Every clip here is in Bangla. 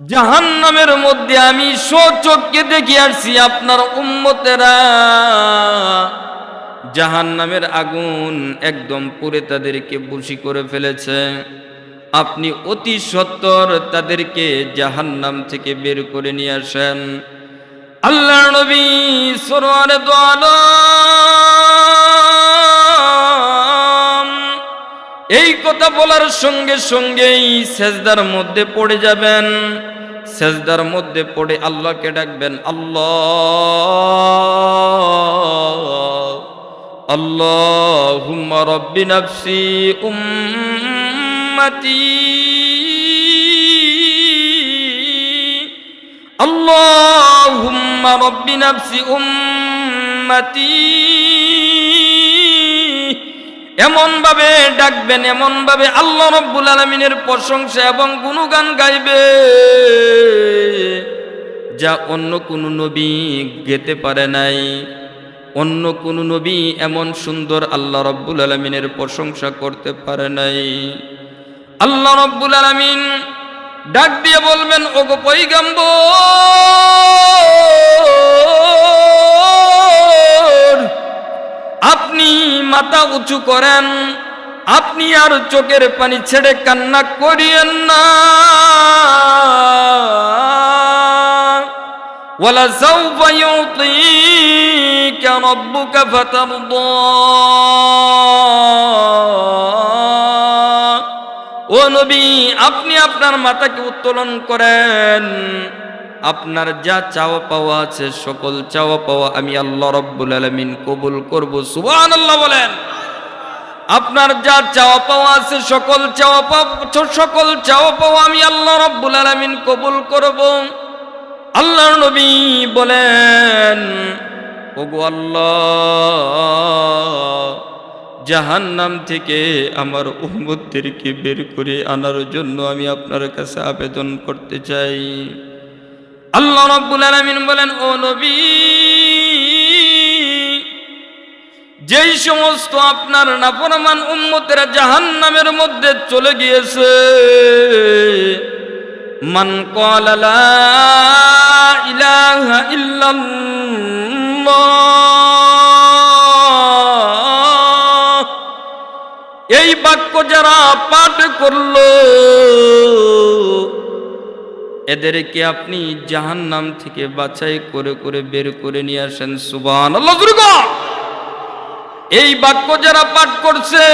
জাহান নামের মধ্যে আমি চোখকে দেখে আসছি আপনার উম্মতেরা। জাহান নামের আগুন একদম পুরে তাদেরকে বুশি করে ফেলেছে। আপনি অতি সত্তর তাদেরকে জাহান নাম থেকে বের করে নিয়ে আসেন। আল্লাহ নবী সরোয়ারে দোয়ালাম কথা বলার সঙ্গে সঙ্গেই সেজদার মধ্যে পড়ে যাবেন। সেজদার মধ্যে পড়ে আল্লাহকে ডাকবেন, আল্লাহ, আল্লাহুম্মা রব্বি নাফসি উম্মতি, আল্লাহুম্মা রব্বি নাফসি উম্মতি। এমন ভাবে ডাকবেন এমন ভাবে আল্লাহ রব্বুল আলমিনের প্রশংসা এবং গুণগান গাইবে যা অন্য কোনো নবী গেতে পারে নাই। অন্য কোনো নবী এমন সুন্দর আল্লাহ রব্বুল আলমিনের প্রশংসা করতে পারে নাই। আল্লাহ রব্বুল আলমিন ডাক দিয়ে বলবেন ও ওগো পৈগম্বর আপনি মাথা উঁচু করেন, আপনি আর চোখের পানি ছেড়ে কান্না করিয়েন না। সাউফা ইউতিকা রাব্বুকা ফাতারদা। ও নবী, আপনি আপনার মাতাকে উত্তোলন করেন। আপনার যা চাওয়া পাওয়া আছে, সকল চাওয়া পাওয়া আমি আল্লাহ রব্বুল আলমিন কবুল করব। সুবান আল্লাহ বলেন। আপনার যা চাওয়া পাওয়া আছে, সকল চাওয়া পাওয়া সকল চাওয়া পাওয়া আমি আল্লাহ রব্বুল আলমিন কবুল করব। আল্লাহ নবী বলেন, ওগো আল্লাহ, জাহান্নাম থেকে আমার উম্মতদেরকে বের করে আনার জন্য আমি আপনার কাছে আবেদন করতে চাই। আল্লাহ রাব্বুল আলামিন বলেন, ও নবী, যেই সমস্ত আপনার নাফরমান উম্মতেরা জাহান্নামের মধ্যে চলে গিয়েছে, মান ক্বালা লা ইলাহা ইল্লাল্লাহ, এই বাক্য যারা পাঠ করল এদেরকে আপনি জাহান নাম থেকে বাছাই করে করে বের করে নিয়ে আসেন। সুবান এই বাক্য যারা পাঠ করছে,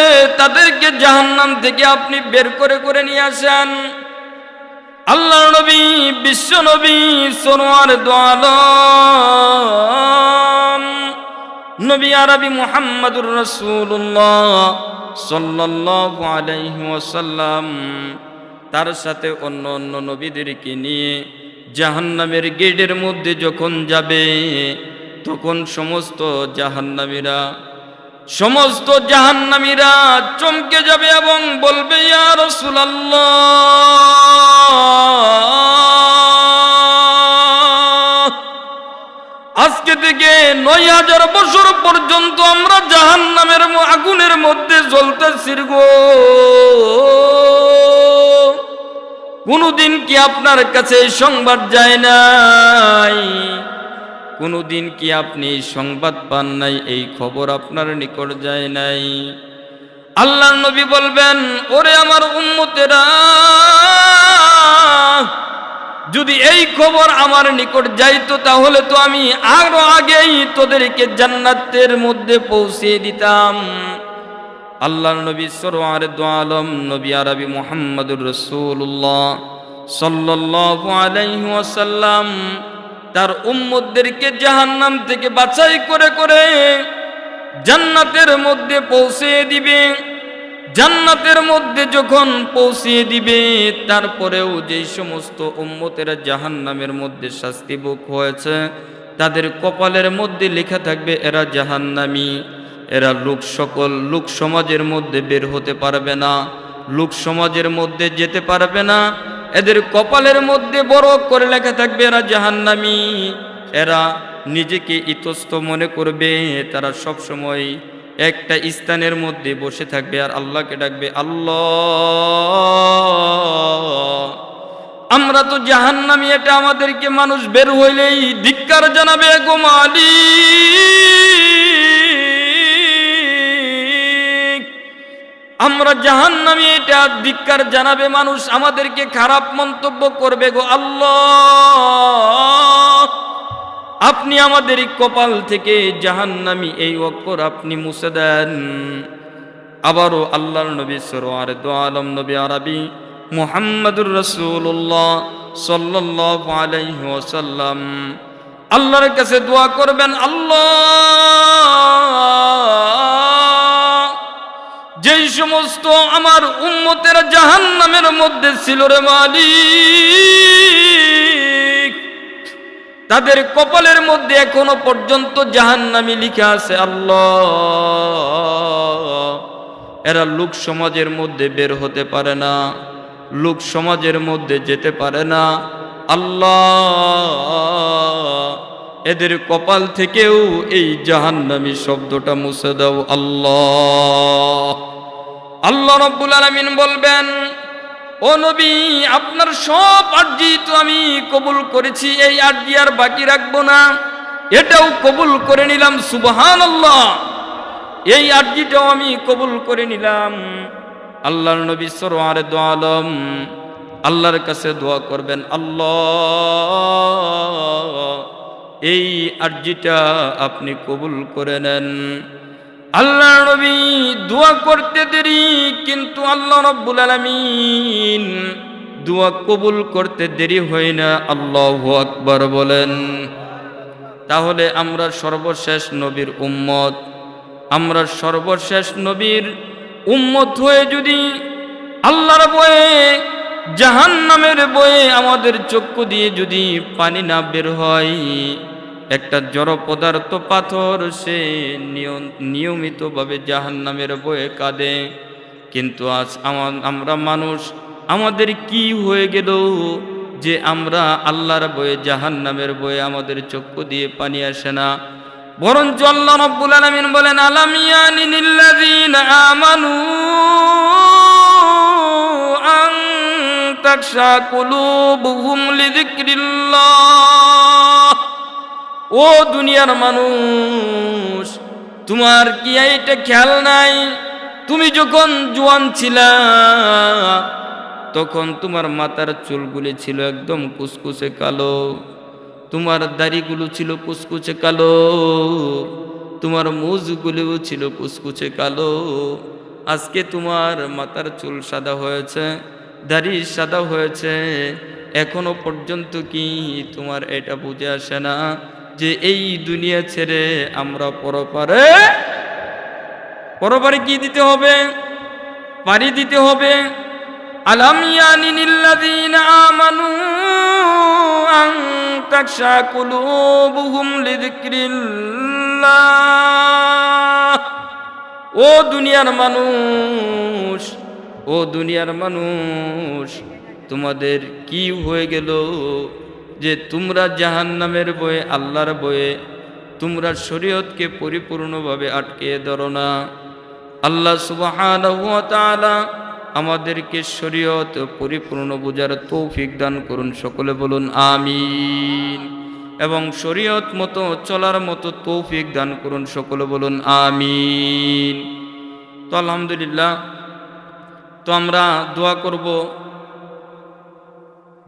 তাদেরকে জাহান নাম থেকে আপনি বের করে করে নিয়ে আসেন। আল্লাহ নবী, বিশ্ব নবী সোনোয়ার দোয়াল নবী আরবি মুহাম্মদুর রসুল্লাহ সাল্লাল্লাহু আলাইহি তার সাথে অন্য অন্য নবীদেরকে নিয়ে জাহান্নামের গেটের মধ্যে যখন যাবে, তখন সমস্ত জাহান্নামীরা সমস্ত জাহান্নামীরা চমকে যাবে এবং বলবে, ইয়া রাসূলুল্লাহ, আজকে থেকে নয় হাজার বছর পর্যন্ত আমরা জাহান নামের আগুনের মধ্যে জ্বলতেছি গো। কোনদিন কি আপনার কাছে সংবাদ যায় নাই? কোনদিন কি আপনি সংবাদ পান নাই? এই খবর আপনার নিকট যায় নাই। আল্লাহ নবী বলবেন, ওরে আমার উম্মতেরা, যদি এই খবর আমার নিকট যাইতো, তাহলে তো আমি আরও আগেই তোদেরকে জান্নাতের মধ্যে পৌঁছে দিতাম। আল্লাহ নবী সরোয়ার দোয়ালম নবী আরবি মোহাম্মদুর রসুল্লাহ সাল্লাল্লাহু আলাইহি ওয়াসাল্লাম তার উম্মতদেরকে জাহান্নাম থেকে বাছাই করে করে জান্নাতের মধ্যে পৌঁছে দিবে। জান্নাতের মধ্যে যখন পৌঁছিয়ে দিবে, তারপরেও যেই সমস্ত উম্মতেরা জাহান্নামের মধ্যে শাস্তি হয়েছে, তাদের কপালের মধ্যে লেখা থাকবে, এরা জাহান্নামী। এরা লোক সকল, লোক সমাজের মধ্যে বের হতে পারবে না। লোক সমাজের মধ্যে যেতে পারবে না। এদের কপালের মধ্যে বড় করে লেখা থাকবে, এরা জাহান্নামী। এরা নিজেকে ইতস্ত মনে করবে, তারা সব সময় একটা স্থানের মধ্যে বসে থাকবে আর আল্লাহকে ডাকবে, আল্লাহ! আমরা তো জাহান্নামি, এটা আমাদেরকে মানুষ বের হইলেই ধিক্কার জানাবে গো আমরা জাহান্নামি এটা ধিক্কার জানাবে মানুষ, আমাদেরকে খারাপ মন্তব্য করবে গো আল্লাহ। আপনি আমাদের কপাল থেকে জাহান্নামি, এই অক্ষর আপনি মুছে দেন। আবারও আল্লাহর নবী সরোয়ার দো আলম, নবী আরবি, মুহাম্মদুর রসুল্লাহ সাল্লাল্লাহু আলাইহি ওয়াসাল্লাম। আল্লাহর কাছে দোয়া করবেন, আল্লাহ। সমস্ত আমার উম্মতের জাহান্নামের মধ্যে ছিল রে মালিক। তাদের কপালের মধ্যে এখনও পর্যন্ত জাহান জাহান্নামি লিখে আছে আল্লাহ। এরা লোক সমাজের মধ্যে বের হতে পারে না, লোক সমাজের মধ্যে যেতে পারে না। আল্লাহ, এদের কপাল থেকেও এই জাহান্নামী শব্দটা মুছে দাও আল্লাহ। আল্লাহ রব্বুল আলামিন বলবেন, ও নবী, আপনার সব আর্জি তো আমি কবুল করেছি, এই আর্জি আর বাকি রাখব না। এটাও কবুল করে নিলাম সুবহান আল্লাহ এই আর্জিটাও আমি কবুল করে নিলাম। আল্লাহর নবী সরোয়ার দোয়ালম আল্লাহর কাছে দোয়া করবেন, আল্লাহ, এই আর্জিটা আপনি কবুল করে নেন। আল্লাহ নবী দোয়া করতে দেরি, কিন্তু আল্লাহ রব্বুল আলামিন দোয়া কবুল করতে দেরি হয় না। আল্লাহ আকবার বলেন, তাহলে আমরা সর্বশেষ নবীর উম্মত, আমরা সর্বশেষ নবীর উম্মত হয়ে যদি আল্লাহর বয়ে, জাহান্নামের বয়ে আমাদের চক্ষু দিয়ে যদি পানি না বের হয় একটা জড় পদার্থ পাথর, সে নিয়ম- নিয়মিতভাবে জাহান্নামের বয়ে কাঁদে। কিন্তু আজ আমা- আমরা মানুষ, আমাদের কি হয়ে গেল যে আমরা আল্লাহর বয়ে, জাহান্নামের বয়ে আমাদের চক্ষু দিয়ে পানি আসে না? বরঞ্চ আল্লাহ রব্বুল আলামিন বলেন আলামিয়ানি আমানু আন তাকশা কুলুবুহুম লিযিকরিল্লাহ। ও দুনিয়ার মানুষ, তোমার কি এটা খেয়াল নাই? তুমি যখন জোয়ান ছিলা, তখন তোমার মাথার চুলগুলি ছিল একদম কুসকুসে কালো, তোমার দাড়িগুলো ছিল কুচকুচে কালো, তোমার মুজগুলিও ছিল কুচকুচে কালো। আজকে তোমার মাথার চুল সাদা হয়েছে, দাড়ি সাদা হয়েছে, এখনও পর্যন্ত কি তোমার এটা বুঝে আসে না? যে এই দুনিয়া ছেড়ে আমরা পরপারে পরপারে কি দিতে হবে? পারি দিতে হবে? ও দুনিয়ার মানুষ, ও দুনিয়ার মানুষ, তোমাদের কি হয়ে গেল? যে তোমরা জাহান্নামের বয়ে, আল্লাহর বয়ে, তোমরা শরীয়তকে পরিপূর্ণভাবে আটকে ধরো না। আল্লাহ তাআলা আমাদেরকে শরীয়ত পরিপূর্ণ বোঝার তৌফিক দান করুন, সকলে বলুন আমিন। এবং শরীয়ত মতো চলার মতো তৌফিক দান করুন, সকলে বলুন আমিন। তো আলহামদুলিল্লাহ, তো আমরা দোয়া করব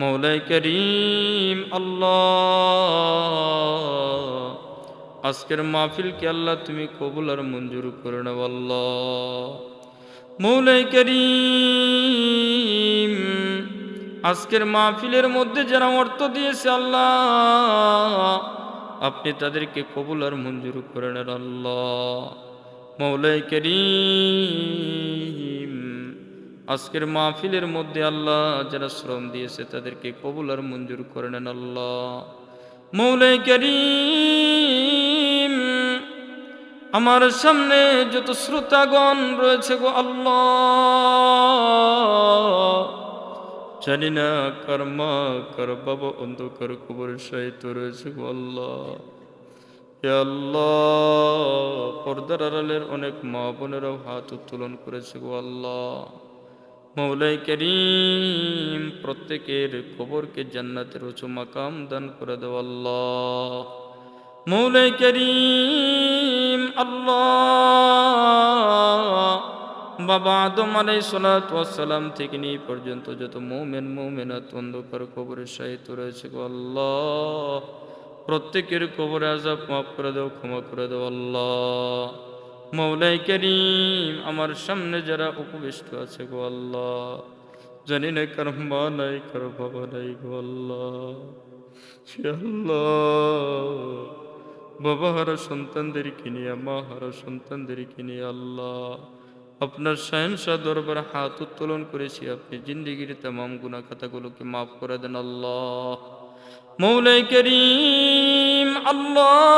মৌলাই করিম, আল্লাহ। আজকের মাহফিল কে আল্লাহ তুমি কবুল আর মঞ্জুর করে নেব মৌলাই করিম, আজকের মাহফিলের মধ্যে যারা অর্থ দিয়েছে, আল্লাহ। আপনি তাদেরকে কবুল আর মঞ্জুর করে নেন, আল্লাহ। মৌলাই করিম। আজকের মাহফিলের মধ্যে আল্লাহ যারা শ্রম দিয়েছে তাদেরকে কবুল আর মঞ্জুর করে নেন আল্লাহ। মৌলাই করিম, আমার সামনে যত শ্রোতাগণ রয়েছে গো আল্লাহ। জানি না কার মা, কার বাবা অন্ধকার কবরের সাহিত্য রয়েছে গো আল্লাহ। আল্লাহ, পর্দার আড়ালের অনেক মা বোনেরাও হাত উত্তোলন করেছে গো আল্লাহ। মৌলাই করিম, প্রত্যেকের খবরকে জান্নাতের উঁচু মাকাম দান করে দেও আল্লাহ। মৌলাই করিম, আল্লাহ। বাবা আদম আলাই সালাম থেকে নিয়ে পর্যন্ত যত মৌমেন, মৌমেনাত অন্ধকার কবরের সাহিত্য রয়েছে গো আল্লাহ। প্রত্যেকের কবরে আজাব মাফ করে দাও, ক্ষমা করে দাও আল্লাহ। মৌলাই করিম, আমার সামনে যারা উপবিষ্ট আছে গো আল্লাহ। জানি না কার মা নাই কার বাবা নাই গো বাবা হারা সন্তানদেরকে নিয়ে, মা হারা সন্তানদেরকে নিয়ে আল্লাহ, আপনার শাহেনশাহ দরবার হাত উত্তোলন করেছি আপনি। জিন্দিগির তাম গুনা খাতাগুলোকে মাফ করে দেন আল্লাহ। মৌলাই করিম, আল্লাহ।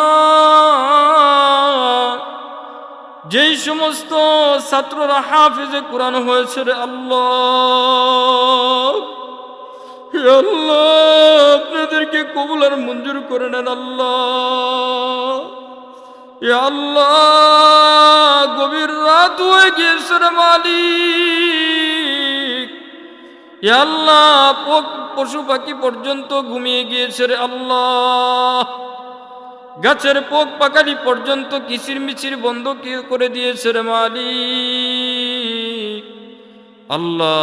যেই সমস্ত ছাত্ররা হাফিজে কোরআন হয়েছে রে আল্লাহ আল্লাহ, আপনাদেরকে কবুল আর মঞ্জুর করে নেন আল্লাহ। আল্লাহ, গভীর রাত হয়ে গিয়েছে রে মালিক। আল্লাহ, পশু পাখি পর্যন্ত ঘুমিয়ে গিয়েছে রে আল্লাহ। গাছের পোক পাকালি পর্যন্ত কিচির মিচির বন্ধ করে দিয়েছে রে মালিক? আল্লাহ,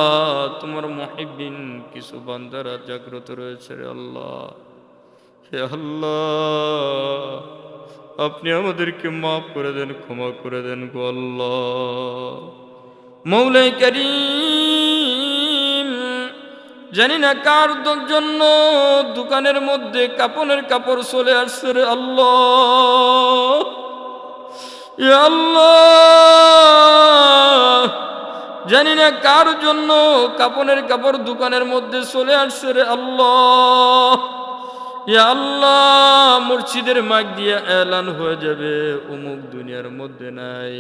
তোমার মহিবিন কিছু বান্দারা জাগ্রত রয়েছে রে আল্লাহ। হে আল্লাহ, আপনি আমাদেরকে মাফ করে দেন, ক্ষমা করে দেন গো আল্লাহ। মৌলাই করিম জানি না কার জন্য দোকানের মধ্যে কাপনের কাপড় চলে আসছে রে আল্লাহ। জানি না কার জন্য কাপনের কাপড় দোকানের মধ্যে চলে আসছে রে আল্লাহ। আল্লাহ, মসজিদের মাগ দিয়ে এলান হয়ে যাবে, অমুক দুনিয়ার মধ্যে নাই।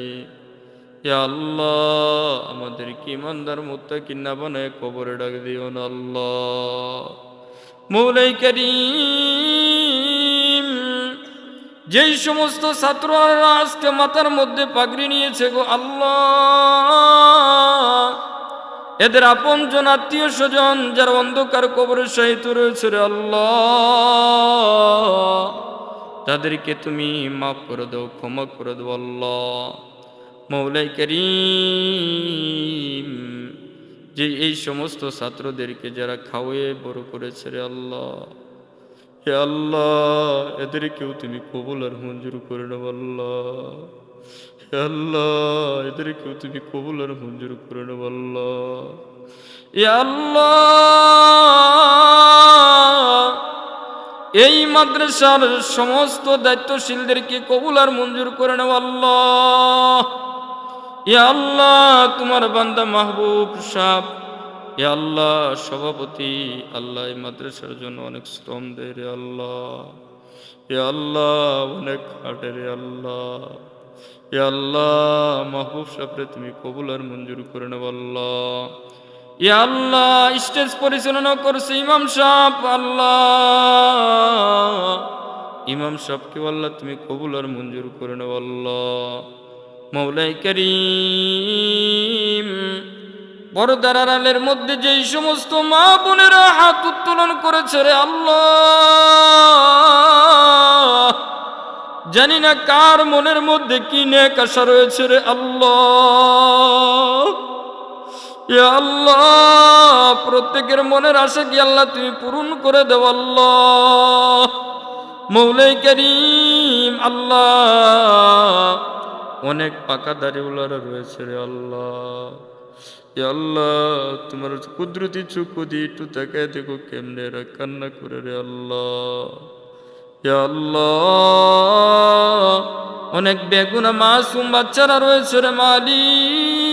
আল্লাহ আমাদের কি ইমানদার মুত্তা কিন্না বানায় কবরে ডাক দিও না আল্লাহ। মৌলাই যেই সমস্ত ছাত্ররা আজকে মাথার মধ্যে পাগড়ি নিয়েছে গো আল্লাহ, এদের আপন জন, আত্মীয় স্বজন যারা অন্ধকার কবরের সহিত রয়েছে রে আল্লাহ, তাদেরকে তুমি মাফ করে দাও, ক্ষমা করে দাও আল্লাহ। মৌলাই করিম, যে এই সমস্ত ছাত্রদেরকে যারা খাওয়ে বড় করেছে রে আল্লাহ। হে আল্লাহ, এদেরকেও তুমি কবুল আর মঞ্জুর করে নাও আল্লাহ। হে আল্লাহ, এদেরকেও তুমি কবুল আর মঞ্জুর করে নাও আল্লাহ। এ আল্লাহ, এই মাদ্রাসার সমস্ত দায়িত্বশীলদেরকে কবুল আর মঞ্জুর করে নাও আল্লাহ। আল্লাহ, তোমার বান্দা মাহবুব সাহ এ আল্লাহ, সভাপতি আল্লাহ, এই মাদ্রাসার জন্য অনেক শ্রম দেয় রে আল্লাহ। এ আল্লাহ, অনেক খাটে রে আল্লাহ। এ আল্লাহ, মাহবুব সাহেবরে তুমি কবুল আর মঞ্জুর করে নেব আল্লাহ। এ আল্লাহ, স্টেজ পরিচালনা করছে ইমাম সাহেব, আল্লাহ। ইমাম সাহেবকে আল্লাহ তুমি কবুল আর মঞ্জুর করে নেব আল্লাহ। মৌলাই করিম। পর্দার আড়ালের মধ্যে যেই সমস্ত মা বোনেরা হাত উত্তোলন করেছে রে আল্লাহ। জানি না কার মনের মধ্যে কি নেক আশা রয়েছে রে আল্লাহ। আল্লাহ, প্রত্যেকের মনের আশা কি আল্লাহ তুমি পূরণ করে দেও আল্লাহ। মৌলাই করিম, আল্লাহ। অনেক পাকা দাড়িওয়ালারা রয়েছে রে আল্লাহ। আল্লাহ, তোমার কুদরতি চুকু দিয়ে একটু তাকায় দেখো কেমনে কান্না করে রে আল্লাহ। আল্লাহ, অনেক বেগুনা মাসুম বাচ্চারা রয়েছে রে মালিক।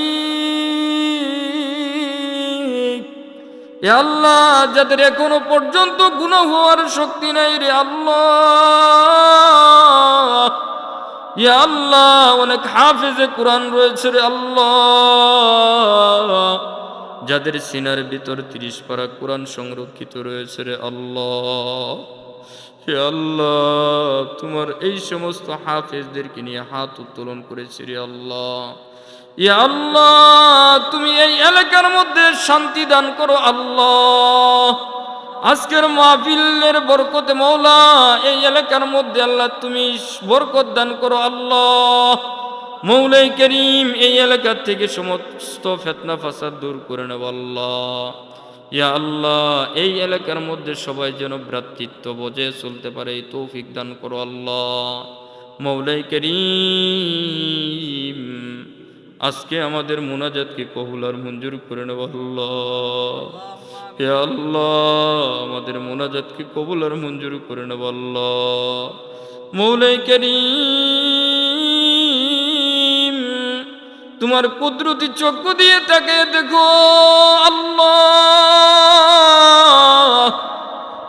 এ আল্লাহ, যাদের এখনও পর্যন্ত গুণ হওয়ার শক্তি নাই রে আল্লাহ। ইয়া আল্লাহ, অনেক হাফেজে কোরআন রয়েছে রে আল্লাহ। যাদের সিনার ভিতর তিরিশ পারা কোরআন সংরক্ষিত রয়েছে রে আল্লাহ। হে আল্লাহ, তোমার এই সমস্ত হাফেজদেরকে নিয়ে হাত উত্তোলন করেছে রে আল্লাহ। ইয়া আল্লাহ, তুমি এই এলাকার মধ্যে শান্তি দান করো আল্লাহ। আজকের মাহফিলের বরকতে মৌলা, এই এলাকার মধ্যে আল্লাহ তুমি বরকত দান করো আল্লাহ। মৌলাই করিম, এই এলাকার থেকে সমস্ত ফেতনা ফাসাদ দূর করে নেব আল্লাহ। ইয়া আল্লাহ, এই এলাকার মধ্যে সবাই যেন ভ্রাতৃত্ব বজে চলতে পারে, এই তৌফিক দান করো আল্লাহ। মৌলাই করিম, আজকে আমাদের মোনাজাতকে কবুল আর মঞ্জুর করে নেব আল্লাহ। হে আল্লাহ, আমাদের মোনাজাতকে কবুল আর মঞ্জুর করে নেব আল্লাহ। মৌলাই তোমার কুদরতি চক্ষু দিয়ে তাকে দেখো আল্লাহ।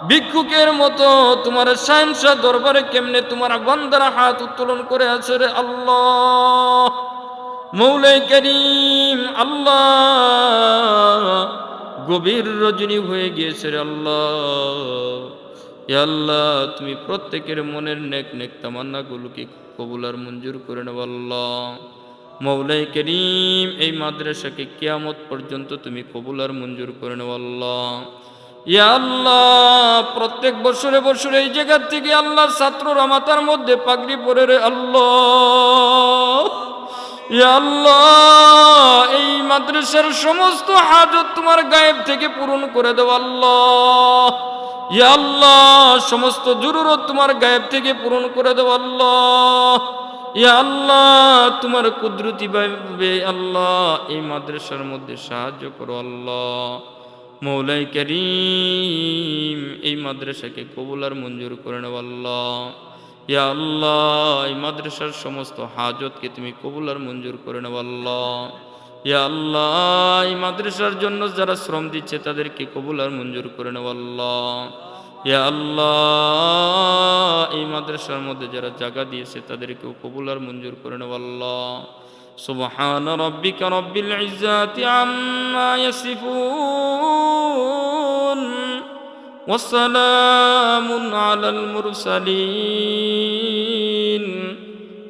ভিক্ষুকের মতো তোমার সায়নসা দরবারে কেমনে তোমার বন্দারা হাত উত্তোলন করে আছে রে আল্লাহ। মৌলাই করিম, আল্লাহ। গভীর রজনী হয়ে গিয়েছে রে আল্লাহ। আল্লাহ, তুমি প্রত্যেকের মনের নেক নেক তামান্নাগুলোকে কবুল আর মঞ্জুর করে নেব আল্লাহ। মৌলাই করিম, এই মাদ্রাসাকে কিয়ামত পর্যন্ত তুমি কবুল আর মঞ্জুর করে নেব আল্লাহ। ইয়া আল্লাহ, প্রত্যেক বছরে বছরে এই জায়গার থেকে আল্লাহ ছাত্ররা মাথার মধ্যে পাগড়ি পরে রে আল্লাহ। ইয়া আল্লাহ, এই মাদ্রাসার সমস্ত হাজত তোমার গায়েব থেকে পূরণ করে দেও আল্লাহ। আল্লাহ, সমস্ত জরুরত তোমার গায়েব থেকে পূরণ করে দেও আল্লাহ। আল্লাহ, তোমার কুদরতি ভাবে আল্লাহ এই মাদ্রাসার মধ্যে সাহায্য করো আল্লাহ। মৌলাই করিম এই মাদ্রাসাকে কবুল আর মঞ্জুর করে নেব আল্লাহ। ইয়া আল্লাহ, এই মাদ্রাসার সমস্ত হাজতকে তুমি কবুল আর মঞ্জুর করে নেব আল্লাহ। ইয়া আল্লাহ, এই মাদ্রাসার জন্য যারা শ্রম দিচ্ছে তাদেরকে কবুল আর মঞ্জুর করে নেব আল্লাহ। আল্লাহ, এই মাদ্রাসার মধ্যে যারা জায়গা দিয়েছে তাদেরকেও কবুল আর মঞ্জুর করে নেব আল্লাহ। সুবহান রব্বিকা রব্বিল ইজ্জাতি আম্মা ইয়াসিফুন। ওয়া সালামুন আলাল মুরসালিন।